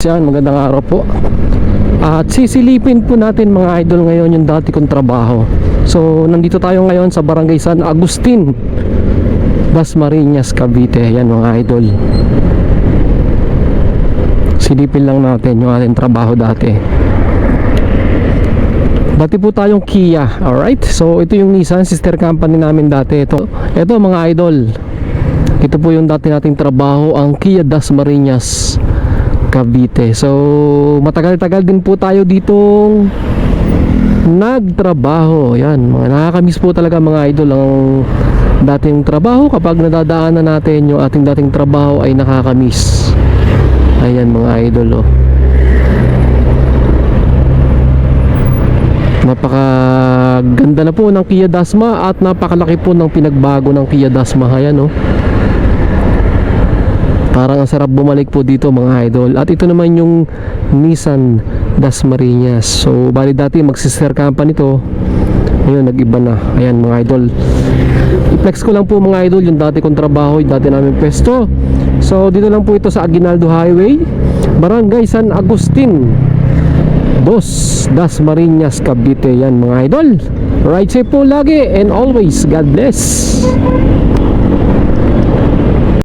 Yan, magandang araw po. At sisilipin po natin mga idol ngayon yung dati kong trabaho. So, nandito tayo ngayon sa Barangay San Agustin, Dasmariñas, Cavite. Yan mga idol. Silipin lang natin yung ating trabaho dati. Dati po tayong Kia, alright? So, ito yung Nissan, sister company namin dati. Ito, ito mga idol. Ito po yung dati nating trabaho, ang Kia Dasmariñas. Cavite. So, matagal-tagal din po tayo ditong nagtrabaho. Yan, mga nakakamiss po talaga mga idol ang dating trabaho kapag nadadaanan natin yung ating dating trabaho ay nakakamiss. Ayan mga idol oh. Napaka ganda na po ng Kia Dasma at napakalaki po ng pinagbago ng Kia Dasma. Ayan oh. Parang ang sarap bumalik po dito mga idol. At ito naman yung Nissan Dasmariñas. So, bali dati mag-sister company to. Ngayon, nag-iba na. Ayan mga idol. I-flex ko lang po mga idol yung dati kong trabaho, yung dati namin pwesto. So, dito lang po ito sa Aguinaldo Highway. Barangay San Agustin. Dos Dasmariñas, Cavite. Yan mga idol. Ride safe po lagi and always God bless.